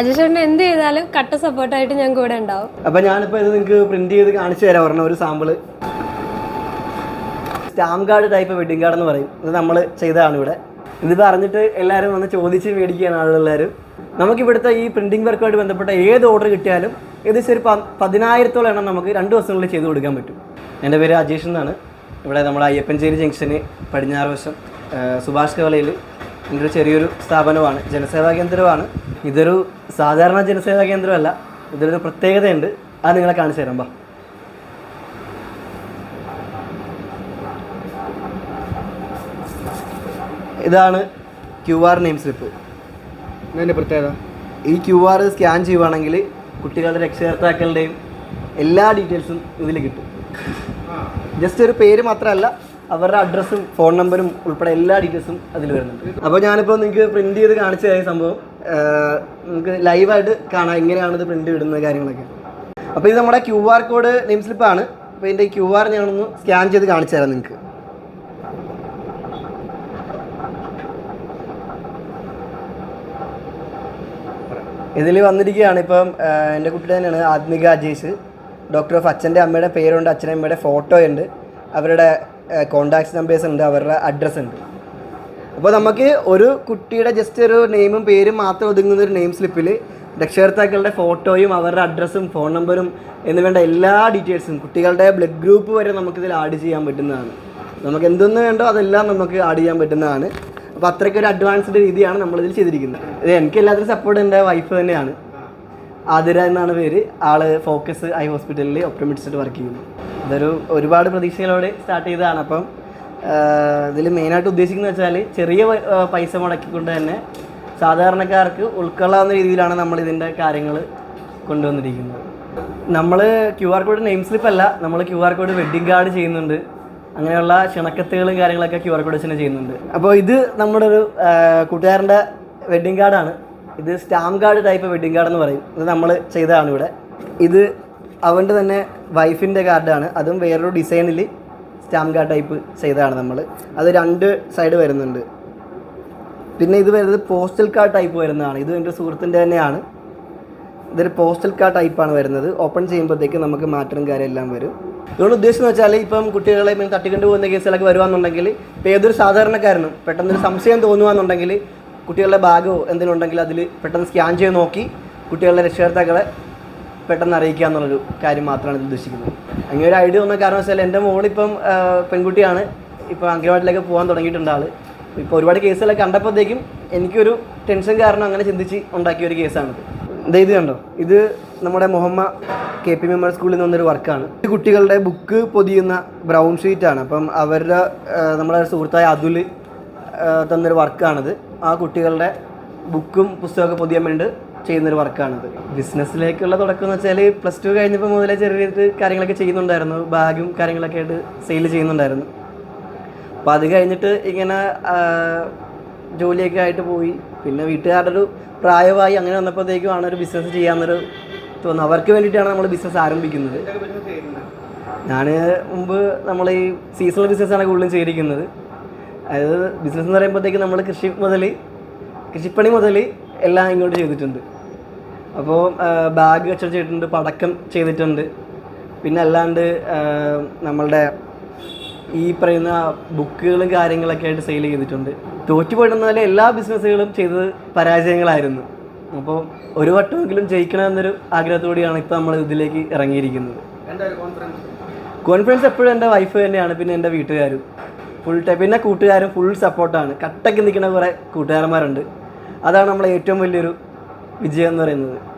അജുഷേട്ടൻ എന്ത് ചെയ്താലും കട്ട സപ്പോർട്ടായിട്ട് ഞാൻ കൂടെ ഉണ്ടാവും. അപ്പൊ ഞാനിപ്പോ ഇത് നിങ്ങൾക്ക് പ്രിന്റ് ചെയ്ത് കാണിച്ചു തരാം പറഞ്ഞ ഒരു sample stamp card type wedding card എന്ന് പറയും. ഇത് നമ്മൾ ചെയ്തതാണ് ഇവിടെ. ഇത് പറഞ്ഞിട്ട് എല്ലാവരും വന്ന് ചോദിച്ച് മേടിക്കുകയാണ് ആളുകളെല്ലാവരും നമുക്ക് ഇവിടുത്തെ ഈ പ്രിന്റിംഗ് വർക്കുമായിട്ട് ബന്ധപ്പെട്ട ഏത് ഓർഡർ കിട്ടിയാലും ഏകദേശം ഒരു പതിനായിരത്തോളം എണ്ണം നമുക്ക് രണ്ട് ദിവസങ്ങളിൽ ചെയ്ത് കൊടുക്കാൻ പറ്റും. എന്റെ പേര് അജീഷ് എന്നാണ്. ഇവിടെ നമ്മുടെ അയ്യപ്പഞ്ചേരി ജംഗ്ഷന് പടിഞ്ഞാറ് വശം സുഭാഷ് കവലയിൽ എന്റെ ഒരു ചെറിയൊരു സ്ഥാപനമാണ്. ജനസേവാ കേന്ദ്രമാണ്. ഇതൊരു സാധാരണ ജനസേവാ കേന്ദ്രമല്ല. ഇതിലൊരു പ്രത്യേകതയുണ്ട്. അത് നിങ്ങളെ കാണിച്ചു തരാം ബാ. ഇതാണ് ക്യു ആർ നെയിം സ്ലിപ്പ്. ഇതിന്റെ പ്രത്യേകത? ഈ ക്യു ആർ സ്കാൻ ചെയ്യുവാണെങ്കിൽ കുട്ടികളുടെ രക്ഷകർത്താക്കളുടെയും എല്ലാ ഡീറ്റെയിൽസും ഇതിൽ കിട്ടും. ജസ്റ്റ് ഒരു പേര് മാത്രമല്ല അവരുടെ അഡ്രസ്സും ഫോൺ നമ്പറും ഉൾപ്പെടെ എല്ലാ ഡീറ്റെയിൽസും അതിൽ വരുന്നുണ്ട്. അപ്പോൾ ഞാനിപ്പോൾ നിങ്ങൾക്ക് പ്രിന്റ് ചെയ്ത് കാണിച്ചു തരാം സംഭവം. നിങ്ങൾക്ക് ലൈവായിട്ട് കാണാം. എങ്ങനെയാണ് ഇത് പ്രിന്റ് ഇടുന്ന കാര്യങ്ങളൊക്കെ. അപ്പോൾ ഇത് നമ്മുടെ ക്യു ആർ കോഡ് നെയിം സ്ലിപ്പാണ് അപ്പോൾ ഇതിന്റെ ക്യു ആർ ഞാനൊന്ന് സ്കാൻ ചെയ്ത് കാണിച്ചു തരാം നിങ്ങൾക്ക്. ഇതിൽ വന്നിരിക്കുകയാണ് ഇപ്പം എന്റെ കുട്ടി തന്നെയാണ് ആത്മിക അജീഷ്. ഡോക്ടർ ഓഫ് അച്ഛന്റെ അമ്മയുടെ പേരുണ്ട് അച്ഛന്റെ അമ്മയുടെ ഫോട്ടോ ഉണ്ട്. അവരുടെ കോണ്ടാക്ട്സ് നമ്പേഴ്സ് ഉണ്ട് അവരുടെ അഡ്രസ്സ് ഉണ്ട്. അപ്പോൾ നമുക്ക് ഒരു കുട്ടിയുടെ ജസ്റ്റ് ഒരു നെയിമും പേരും മാത്രം ഒതുങ്ങുന്ന ഒരു നെയിം സ്ലിപ്പിൽ രക്ഷകർത്താക്കളുടെ ഫോട്ടോയും അവരുടെ അഡ്രസ്സും ഫോൺ നമ്പറും എന്ന് വേണ്ട എല്ലാ ഡീറ്റെയിൽസും കുട്ടികളുടെ ബ്ലഡ് ഗ്രൂപ്പ് വരെ നമുക്കിതിൽ ആഡ് ചെയ്യാൻ പറ്റുന്നതാണ്. നമുക്ക് എന്തൊന്ന് വേണ്ടോ അതെല്ലാം നമുക്ക് ആഡ് ചെയ്യാൻ പറ്റുന്നതാണ്. അപ്പോൾ അത്രയ്ക്ക് ഒരു അഡ്വാൻസ്ഡ് രീതിയാണ് നമ്മളിതിൽ ചെയ്തിരിക്കുന്നത്. ഇത് എനിക്ക് എല്ലാത്തിനും സപ്പോർട്ട് എന്റെ വൈഫ് തന്നെയാണ്. ആതിര എന്നാണ് പേര്. ആൾ ഫോക്കസ് ഐ ഹോസ്പിറ്റലിൽ ഒപ്റ്റോമെട്രിസ്റ്റ് വർക്ക് ചെയ്യുന്നു. ഇതൊരു ഒരുപാട് പ്രതീക്ഷകളോടെ സ്റ്റാർട്ട് ചെയ്തതാണ്. അപ്പം ഇതിൽ മെയിനായിട്ട് ഉദ്ദേശിക്കുന്നത് വെച്ചാൽ ചെറിയ പൈസ മുടക്കിക്കൊണ്ട് തന്നെ സാധാരണക്കാർക്ക് ഉൾക്കൊള്ളാവുന്ന രീതിയിലാണ് നമ്മൾ ഇതിന്റെ കാര്യങ്ങൾ കൊണ്ടുവന്നിരിക്കുന്നത്. നമ്മൾ Q R code name slip അല്ല നമ്മൾ Q R code wedding card ചെയ്യുന്നുണ്ട്. അങ്ങനെയുള്ള ക്ഷണക്കത്തുകളും കാര്യങ്ങളൊക്കെ ക്യു ആർ കോഡ് വെച്ച് തന്നെ ചെയ്യുന്നുണ്ട്. അപ്പോൾ ഇത് നമ്മുടെ ഒരു കൂട്ടുകാരന്റെ വെഡ്ഡിങ് കാർഡാണ് ഇത് stamp card type wedding card എന്ന് പറയും. ഇത് നമ്മൾ ചെയ്തതാണ് ഇവിടെ. ഇത് അവന്റെ തന്നെ വൈഫിന്റെ കാർഡാണ് അതും വേറൊരു ഡിസൈനിൽ സ്റ്റാമ്പ് കാർഡ് ടൈപ്പ് ചെയ്തതാണ് നമ്മൾ അത് രണ്ട് സൈഡ് വരുന്നുണ്ട്. പിന്നെ ഇത് വരുന്നത് പോസ്റ്റൽ കാർഡ് ടൈപ്പ് വരുന്നതാണ്. ഇത് എന്റെ സുഹൃത്തിന്റെ തന്നെയാണ്. ഇതൊരു പോസ്റ്റൽ കാർഡ് ടൈപ്പാണ് വരുന്നത്. ഓപ്പൺ ചെയ്യുമ്പോഴത്തേക്ക് നമുക്ക് മാറ്ററും കാര്യമെല്ലാം വരും. ഇതുകൊണ്ട് ഉദ്ദേശം എന്ന് വെച്ചാൽ ഇപ്പം കുട്ടികളെ ഇപ്പം തട്ടിക്കൊണ്ട് പോകുന്ന കേസുകളൊക്കെ വരുവാന്നുണ്ടെങ്കിൽ ഇപ്പോൾ ഏതൊരു സാധാരണക്കാരനും പെട്ടെന്നൊരു സംശയം തോന്നുവാന്നുണ്ടെങ്കിൽ കുട്ടികളുടെ ബാഗോ എന്തെങ്കിലും ഉണ്ടെങ്കിൽ അതിൽ പെട്ടെന്ന് സ്കാൻ ചെയ്ത് നോക്കി കുട്ടികളുടെ രക്ഷകർത്താക്കളെ പെട്ടെന്ന് അറിയിക്കുക എന്നുള്ളൊരു കാര്യം മാത്രമാണ് ഇത് ഉദ്ദേശിക്കുന്നത്. അങ്ങനെ ഒരു ഐഡിയ വന്ന കാരണം വെച്ചാൽ എന്റെ മോളിപ്പം പെൺകുട്ടിയാണ്. ഇപ്പോൾ അംഗനവാടിയിലേക്ക് പോകാൻ തുടങ്ങിയിട്ടുണ്ട് ആൾ ഇപ്പോൾ ഒരുപാട് കേസുകളൊക്കെ കണ്ടപ്പോഴത്തേക്കും എനിക്കൊരു ടെൻഷൻ കാരണം അങ്ങനെ ചിന്തിച്ച് ഉണ്ടാക്കിയ ഒരു കേസാണിത്. ദേ ഇത് കണ്ടോ? ഇത് നമ്മുടെ മുഹമ്മ കെ പി മെമ്മോറിയൽ സ്കൂളിൽ നിന്ന് വന്നൊരു വർക്കാണ്. ഈ കുട്ടികളുടെ ബുക്ക് പൊതിയുന്ന ബ്രൗൺ ഷീറ്റാണ് അപ്പം അവരുടെ നമ്മുടെ സുഹൃത്തായ അതുൽ തന്നൊരു വർക്കാണിത്. ആ കുട്ടികളുടെ ബുക്കും പുസ്തകമൊക്കെ പൊതിയാൻ വേണ്ടി ചെയ്യുന്നൊരു വർക്കാണിത്. ബിസിനസ്സിലേക്കുള്ള തുടക്കം എന്ന് വെച്ചാൽ പ്ലസ് ടു കഴിഞ്ഞപ്പോൾ മുതലേ ചെറിയ കാര്യങ്ങളൊക്കെ ചെയ്യുന്നുണ്ടായിരുന്നു. ബാഗും കാര്യങ്ങളൊക്കെ ആയിട്ട് സെയിൽ ചെയ്യുന്നുണ്ടായിരുന്നു. അപ്പോൾ അത് കഴിഞ്ഞിട്ട് ഇങ്ങനെ ജോലിയൊക്കെ ആയിട്ട് പോയി. പിന്നെ വീട്ടുകാരുടെ ഒരു പ്രായമായി അങ്ങനെ വന്നപ്പോഴത്തേക്കും ആണ് ഒരു ബിസിനസ് ചെയ്യാമെന്നൊരു തോന്നുന്നു. അവർക്ക് വേണ്ടിയിട്ടാണ് നമ്മൾ ബിസിനസ് ആരംഭിക്കുന്നത്. ഞാൻ മുമ്പ് നമ്മൾ ഈ സീസണൽ ബിസിനസ്സാണ് കൂടുതലും ചെയ്തിരിക്കുന്നത്. അതായത് ബിസിനസ് എന്ന് പറയുമ്പോഴത്തേക്ക് നമ്മൾ കൃഷി മുതൽ കൃഷിപ്പണി മുതൽ എല്ലാം ഇങ്ങോട്ട് ചെയ്തിട്ടുണ്ട്. അപ്പോൾ ബാഗ് കച്ചവടം ചെയ്തിട്ടുണ്ട് പടക്കം ചെയ്തിട്ടുണ്ട്. പിന്നെ അല്ലാണ്ട് നമ്മളുടെ ഈ പറയുന്ന ബുക്കുകളും കാര്യങ്ങളൊക്കെ ആയിട്ട് സെയിൽ ചെയ്തിട്ടുണ്ട്. തോറ്റു എല്ലാ ബിസിനസ്സുകളും ചെയ്തത് പരാജയങ്ങളായിരുന്നു. അപ്പോൾ ഒരു വട്ടമെങ്കിലും ജയിക്കണമെന്നൊരു ആഗ്രഹത്തോടെയാണ് ഇപ്പോൾ നമ്മൾ ഇതിലേക്ക് ഇറങ്ങിയിരിക്കുന്നത്. കോൺഫിഡൻസ് എപ്പോഴും എന്റെ വൈഫ് തന്നെയാണ് പിന്നെ എന്റെ വീട്ടുകാരും. ഫുൾ ടൈം പിന്നെ കൂട്ടുകാരും ഫുൾ സപ്പോർട്ടാണ് കട്ടയ്ക്ക് നിൽക്കുന്ന കുറേ കൂട്ടുകാരന്മാരുണ്ട്. അതാണ് നമ്മളെ ഏറ്റവും വലിയൊരു വിജയം എന്ന് പറയുന്നത്.